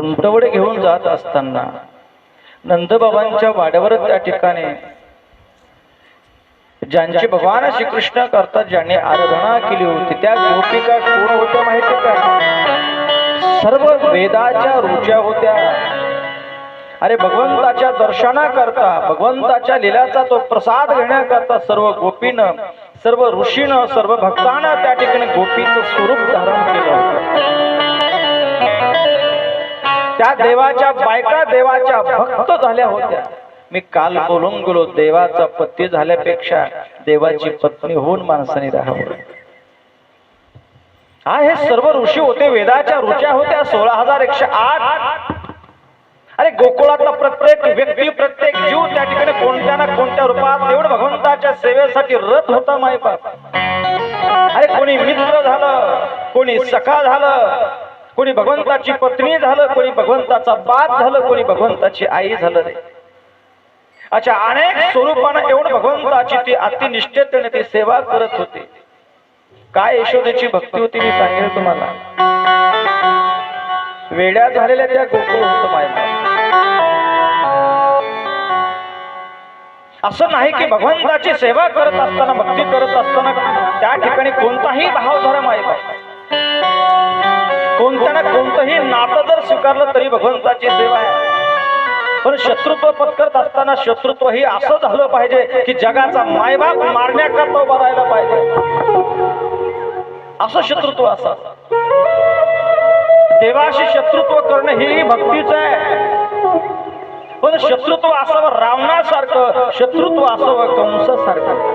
सुंटवडे घेऊन जात असताना नंदबाबांच्या वाड्यावर त्या ठिकाणी ज्यांची भगवान श्रीकृष्ण करतात ज्यांनी आराधना केली होती त्या गोपिका कोण होत्या माहिती का? सर्व वेदाच्या रुच्या होत्या. अरे भगवंताच्या दर्शनाकरता भगवंताच्या लिलाचा तो प्रसाद घेण्याकरता सर्व गोपीनं सर्व ऋषीनं सर्व भक्तानं त्या ठिकाणी गोपीचं स्वरूप धारण केलं होतं. त्या देवाच्या बायका देवाच्या भक्त झाल्या होत्या मी काल बोलून गेलो देवाचा पती झाल्यापेक्षा देवाची पत्नी होऊन माणसाने राहावं. हा हे सर्व ऋषी होते वेदाच्या ऋषा होत्या सोळा हजार एकशे आठ. अरे गोकुळातला प्रत्येक व्यक्ती प्रत्येक जीव त्या ठिकाणी कोणत्या ना कोणत्या रूपात तेवढं भगवंताच्या सेवेसाठी रथ होता माय अरे कोणी मित्र झालं कोणी सखा झालं कोणी भगवंताची पत्नी झालं कोणी भगवंताचा बाप झालं कोणी भगवंताची आई झालं अच्छा अनेक स्वरूपानं एवढं भगवंताची ती अतिनिष्ठेतेने ती सेवा करत होती. काय यशोदेची भक्ती होती मी सांगेल तुम्हाला. वेड्या झालेल्या त्या गोकुळ होत मायबा असं नाही की भगवंताची सेवा करत असताना भक्ती करत असताना त्या ठिकाणी कोणताही भाव धर्म आहे कोणतं कोणत्या ना कोणतंही नातं जर स्वीकारलं तरी भगवंताची सेवा आहे. पण शत्रुत्व पत्करत असताना शत्रुत्व ही असं झालं पाहिजे की जगाचा मायबाप मारण्याकरता उभा राहायला पाहिजे. असं शत्रुत्व असं. देवाशी शत्रुत्व करणं हे भक्तीच आहे. पण शत्रुत्व असावं रावणासारखं शत्रुत्व असावं कंसासारखं.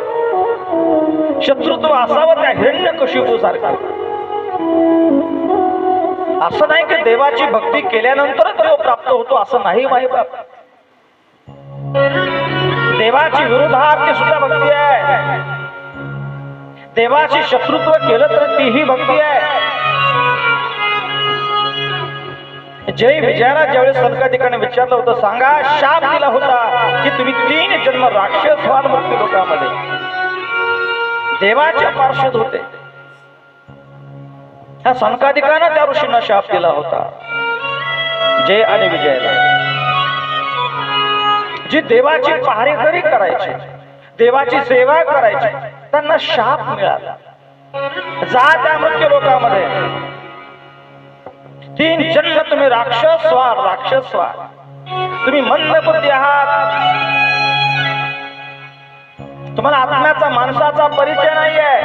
शत्रुत्व असावं त्या हिरण्य सारखं असं नाही की देवाची भक्ती केल्यानंतर देव प्राप्त होतो असं नाही माही बाप देवाची विरोधार्थी सुद्धा भक्ती आहे. देवाशी शत्रुत्व केलं तर तीही भक्ती आहे. जय विजयाला ज्यावेळेस सनकाधिकाने विचारलं होतं सांगा शाप दिला होता की तुम्ही तीन जन्म राक्षस व्हाल मृत्यू लोकांमध्ये. देवाचे पार्षद होते. ह्या संकाधिकानं त्या ऋषींना शाप दिला होता. जय आणि विजयाला. जी देवाची पहारेकरी करायची देवाची सेवा करायची त्यांना शाप मिळाला. जा त्या मृत्यू लोकांमध्ये. तीन जन्म तुम्ही राक्षस व्हा राक्षस व्हा तुम्ही मंद बुद्धी आहात. तुम्हाला आत्म्याचा माणसाचा परिचय नाहीये.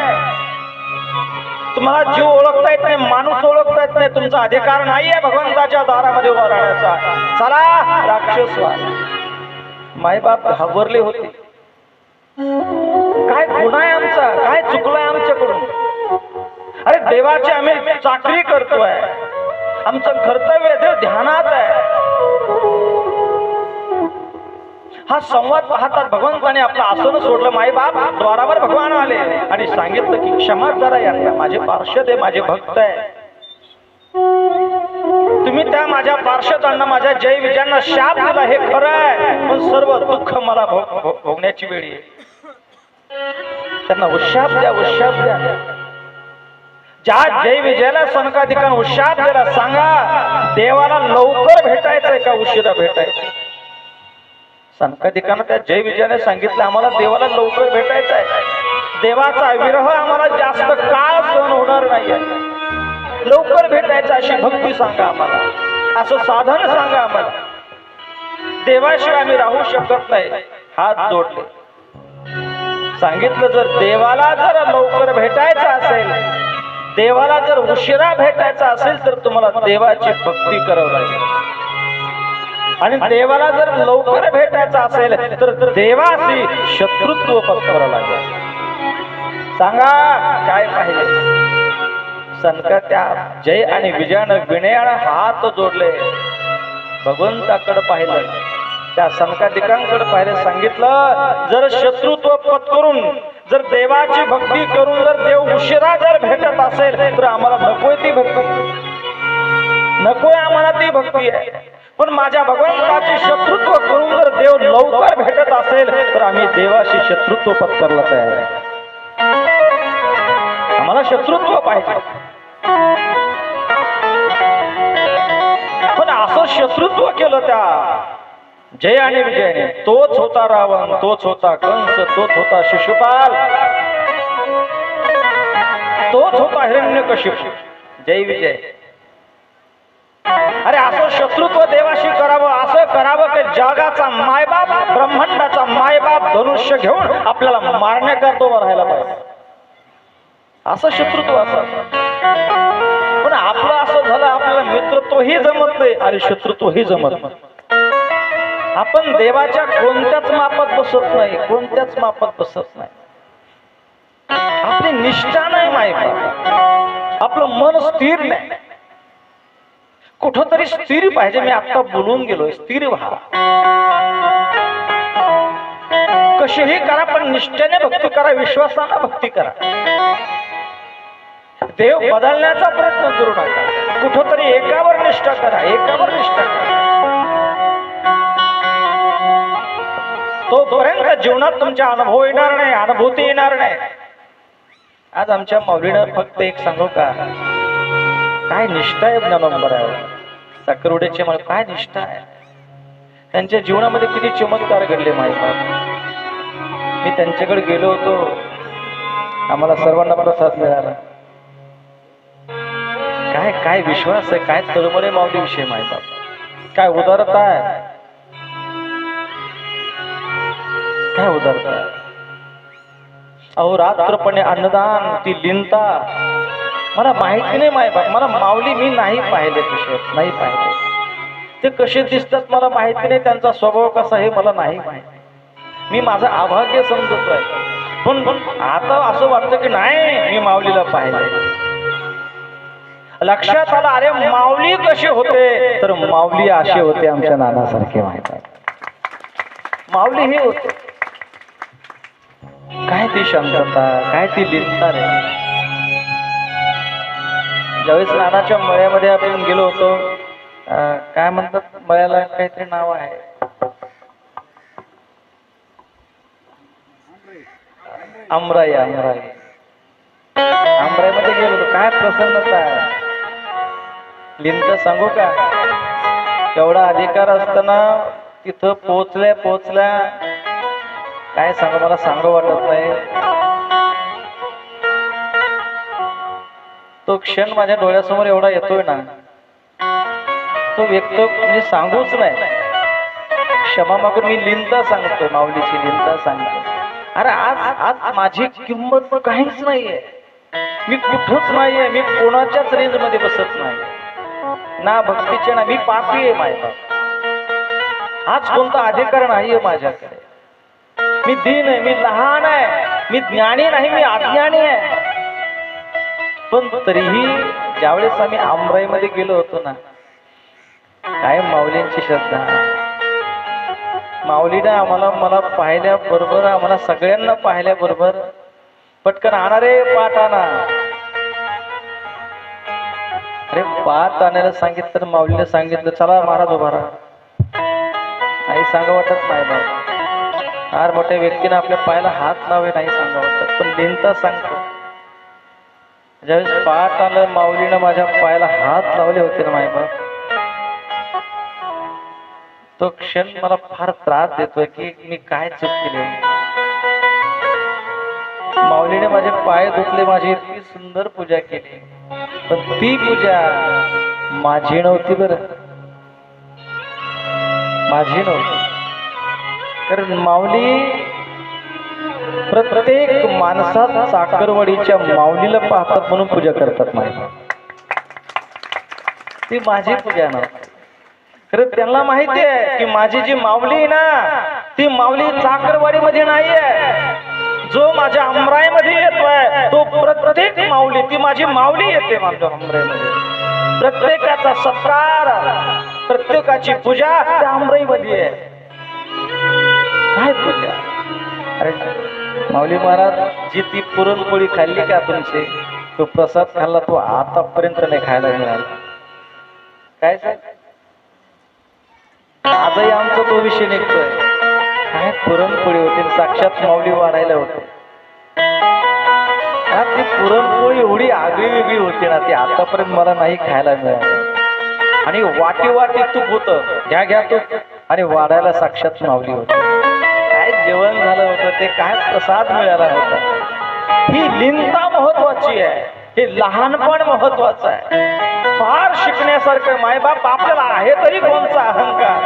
तुम्हाला जीव ओळखता येत नाही माणूस ओळखता येत नाही तुमचा अधिकार नाहीये भगवंताच्या दारामध्ये उभा राहण्याचा. चला राक्षस माय मायबाप घाबरले होते. काय गुन्हा आहे आमचा? काय चुकलाय आमच्याकडून? अरे देवाची आम्ही चाकरी करतोय. आमचं कर्तव्य देव ध्यानात आहे. हा संवाद पाहतात भगवंताने आपलं आसन सोडलं. माई बाप द्वारावर भगवान आले आणि सांगितलं की क्षमा करा यांना माझे पार्षद आहे माझे भक्त आहे. तुम्ही त्या माझ्या पार्षदांना माझ्या जय विजयांना शाप दिला हे खरं आहे. पण सर्व दुःख मला भोगण्याची वेळी आहे त्यांना उशाप द्या उशाप द्या. ज्या जय विजयाला सनकाधिकान उशाप दिला सांगा देवाला लवकर भेटायचंय का उशिरा भेटायचं सनकाधिकानं त्या जय विजयाने सांगितलं आम्हाला देवाला लवकर भेटायचं आहे. देवाचा विरह आम्हाला जास्त काळ सहन होणार नाहीये. लवकर भेटायचं अशी भक्ती सांगा आम्हाला. असं साधन सांगा आम्हाला. देवाशिवाय आम्ही राहू शकत नाही. हात जोडले. सांगितलं जर देवाला जर लवकर भेटायचं असेल देवाला जर उशिरा भेटायचा असेल तर तुम्हाला देवाची भक्ती करावं लागेल. आणि देवाला जर लवकर भेटायचं असेल तर देवाशी शत्रुत्व पत्करावं लागेल. सांगा काय पाहिजे? संकट्या त्या जय आणि विजयानं विनयानं हात जोडले. भगवंताकडे पाहिलं. त्या सनकाधिकांकडे पाहिलं. सांगितलं जर शत्रुत्व पत्करून जर देवाची भक्ती करून जर देव उशिरा जर भेटत असेल तर आम्हाला नकोय ती भक्ती. नकोय आम्हाला ती भक्ती आहे. पण माझ्या भगवंताचे शत्रुत्व करून जर देव लवकर भेटत असेल तर आम्ही देवाशी शत्रुत्व पत्करला तयार आहे. आम्हाला शत्रुत्व पाहिजे. पण असं शत्रुत्व केलं त्या जय आणि विजयाने. तोच होता रावण तोच होता कंस तोच होता शिशुपाल. तोच होता हिरण्यकशिप. जय विजय. अरे असं शत्रुत्व देवाशी करावं असं करावं की जगाचा मायबाप ब्रह्मांडाचा मायबाप धनुष्य घेऊन आपल्याला मारण्याकरता उभं राहायला पाहिजे. असं शत्रुत्व असं. पण आपलं असं झालं आपल्याला मित्रत्वही जमत नाही आणि शत्रुत्वही जमत नाही. आपण देवाच्या कोणत्याच मापात बसत नाही कोणत्याच मापात बसत नाही. आपली निष्ठा नाही माहिती आपलं मन स्थिर नाही. कुठंतरी स्थिर पाहिजे. मी आता बोलून गेलोय. स्थिर व्हा. कशीही करा पण निष्ठेने भक्ती करा. विश्वासानं भक्ती करा. देव बदलण्याचा प्रयत्न करू नका. कुठंतरी एकावर निष्ठा करा. एकावर निष्ठा करा. तोपर्यंत जीवनात तुमच्या अनुभव येणार नाही अनुभूती येणार नाही. आज आमच्या माऊलीनं फक्त एक सांगू का? काय निष्ठा आहे ज्ञानोबरावर? साखरवड्याचे मला काय निष्ठा आहे? त्यांच्या जीवनामध्ये किती चमत्कार घडले माहिती मी त्यांच्याकडे गेलो होतो. आम्हाला सर्वांना प्रसाद मिळाला. काय काय विश्वास आहे? काय तळमळे मावली विषय माहिती काय उदारता आहे? काय उदारता आहे? अहो रात्रपणे अन्नदान ती लिंता मला माहिती नाही माय मला माऊली मी नाही पाहिले कसे नाही पाहिले. ते कसे दिसतात मला माहिती नाही. त्यांचा स्वभाव कसा हे मला नाही माहिती. मी माझं अभाग्य समजतोय पण पण आता असं वाटतं की नाही मी माऊलीला पाहिले. लक्षात आलं अरे माऊली कसे होते? तर माऊली असे होते आमच्या नानासारखे माहीत आहे. माऊली हे होते. काय ती शांतता काय ती लिनता रे? ज्यावेळेस रानाच्या मळ्यामध्ये आपण गेलो होतो काय म्हणतात मळ्याला काहीतरी नाव आहे? अमराई अमराई आमराईमध्ये गेलो होतो. काय प्रसन्नता लिंक सांगू का? एवढा अधिकार असताना तिथं पोहोचल्या पोचल्या काय सांगू मला सांगू वाटत नाही. क्षण माझ्या डोळ्यासमोर एवढा येतोय ना तो व्यक्त म्हणजे सांगूच नाही. क्षमा मागून मी लिंता सांगतो माऊलीची लिंता सांगतो अरे आज आज माझी किंमत काहीच नाहीये. मी कुठंच नाहीये मी कोणाच्याच रेंजमध्ये बसत नाही. ना भक्तीचे ना मी पापी आहे माझ्या आज कोणता अधिकार नाहीये माझ्याकडे. मी दीन आहे मी लहान आहे मी ज्ञानी नाही मी अज्ञानी आहे. पण तरीही ज्यावेळेस आम्ही आमराईमध्ये गेलो होतो ना काय माऊलींची श्रद्धा. माऊलीनं आम्हाला मला पाहिल्या बरोबर आम्हाला सगळ्यांना पाहिल्या बरोबर पटकन आणा रे पाठ आणा. अरे पाठ आणायला सांगितलं तर माऊलीने सांगितलं चला महाराज उभा राहा. नाही सांगा वाटत नाही बाबा फार मोठ्या व्यक्तीने आपल्या पायाला हात लावे नाही सांगा वाटत. पण भिंत सांगतो. ज्यावेळेस पाठ आलं माऊलीनं माझ्या पायाला हात लावले होते ना मायबाप तो क्षण मला फार त्रास देतोय की मी काय चूक केली. माऊलीने माझे पाय धुतले माझी इतकी सुंदर पूजा केली. पण ती पूजा माझी नव्हती बर. माझी नव्हती. कारण माऊली प्रत्येक माणसात साखरवाडीच्या माऊलीला पाहतात म्हणून पूजा करतात माझी ती माझी पूजा ना. खरं त्यांना माहिती आहे की माझी जी माऊली आहे ना ती माऊली साखरवाडीमध्ये नाहीये. जो माझ्या अमरायमध्ये येतोय तो प्रत्येक माऊली ती माझी माऊली येते माझ्या अमरायमध्ये प्रत्येकाचा सत्कार प्रत्येकाची पूजा त्या अमराईमध्ये आहे. माऊली महाराज जी ती पुरणपोळी खाल्ली का तुमची? तो प्रसाद खाल्ला तो आतापर्यंत नाही खायला मिळाला. काय साहेब? आजही आमचा तो विषय निघतोय. काय पुरणपोळी होती? साक्षात माऊली वाढायला होते. हा, ती पुरणपोळी एवढी आगळी वेगळी होती ना ती आतापर्यंत मला नाही खायला मिळाली. आणि वाटी वाटी तूप होत. घ्या घ्या तूप. आणि वाढायला साक्षात मावली होती. जेवण झालं होतं ते काय प्रसाद मिळाला होता? ही लिंता महत्वाची आहे. हे लहानपण महत्वाचं आहे. फार शिकण्यासारखं मायबाप आपल्याला आहे तरी कोणचा अहंकार?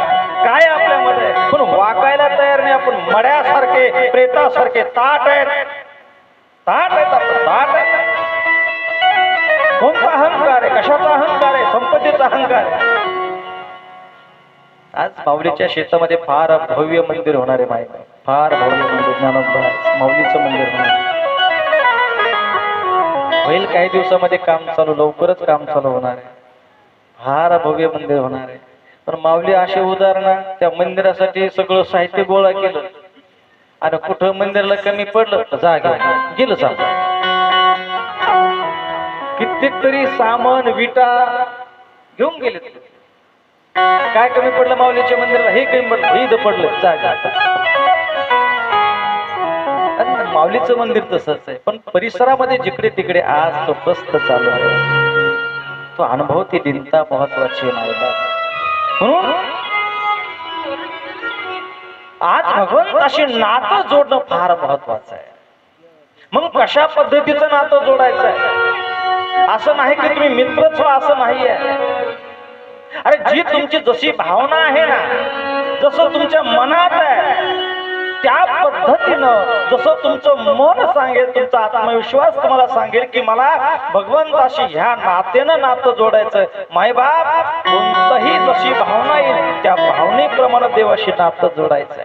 काय आपल्यामध्ये? पण वाकायला तयार नाही आपण मड्यासारखे प्रेतासारखे ताट आहेत. ताट आहेत आपण ताट आहेत. कोणता अहंकार आहे? कशाचा अहंकार आहे? संपत्तीचा अहंकार आहे. आज माऊलीच्या शेतामध्ये फार भव्य मंदिर होणार आहे माहिती फार भव्य मंदिर ज्ञानोबा माऊलीचं मंदिर होणार होईल काही दिवसामध्ये काम चालू लवकरच काम चालू होणार आहे. फार भव्य मंदिर होणार आहे. पण माऊली असे उदाहरण त्या मंदिरासाठी सगळं साहित्य गोळा केलं. आणि कुठं मंदिराला कमी पडलं तर जागा. गेलं सामान कित्येक तरी सामान विटा घेऊन गेले काय कमी पडलं माऊलीच्या मंदिराला? हे कमी पडलं हे इथं पडलं. जागा माऊलीचं मंदिर तसंच आहे. पण परिसरामध्ये जिकडे तिकडे आज तो प्रस्त चालू आहे. तो अनुभव ती दिनता महत्वाची नाही. म्हणून आज भगवंताशी नातं जोडणं फार महत्वाचं आहे. मग कशा पद्धतीचं नातं जोडायचं आहे? असं नाही की तुम्ही मित्रच असं नाही आहे अरे जी तुमची जशी भावना आहे ना जसं तुमच्या मनात आहे त्या पद्धतीनं जसं तुमचं मन सांगेल तुमचा आत्मविश्वास तुम्हाला सांगेल की मला भगवंताशी ह्या नातेनं नातं जोडायचं मायबाप कोणतंही जशी भावना येईल त्या भावनेप्रमाणे देवाशी नातं जोडायचं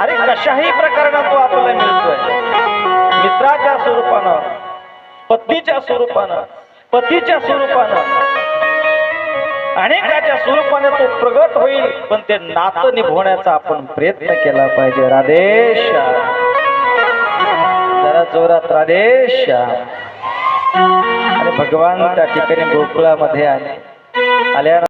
अरे कशाही प्रकारानं तो आपल्याला मिळतोय. मित्राच्या स्वरूपानं पत्नीच्या स्वरूपानं पतीच्या स्वरूपानं अनेकाच्या स्वरूपाने तो प्रगट होईल पण ते नातं निभवण्याचा आपण प्रयत्न केला पाहिजे. राधेश जरा जोरात राधेश आणि भगवान त्या ठिकाणी गोकुळामध्ये आले. आल्या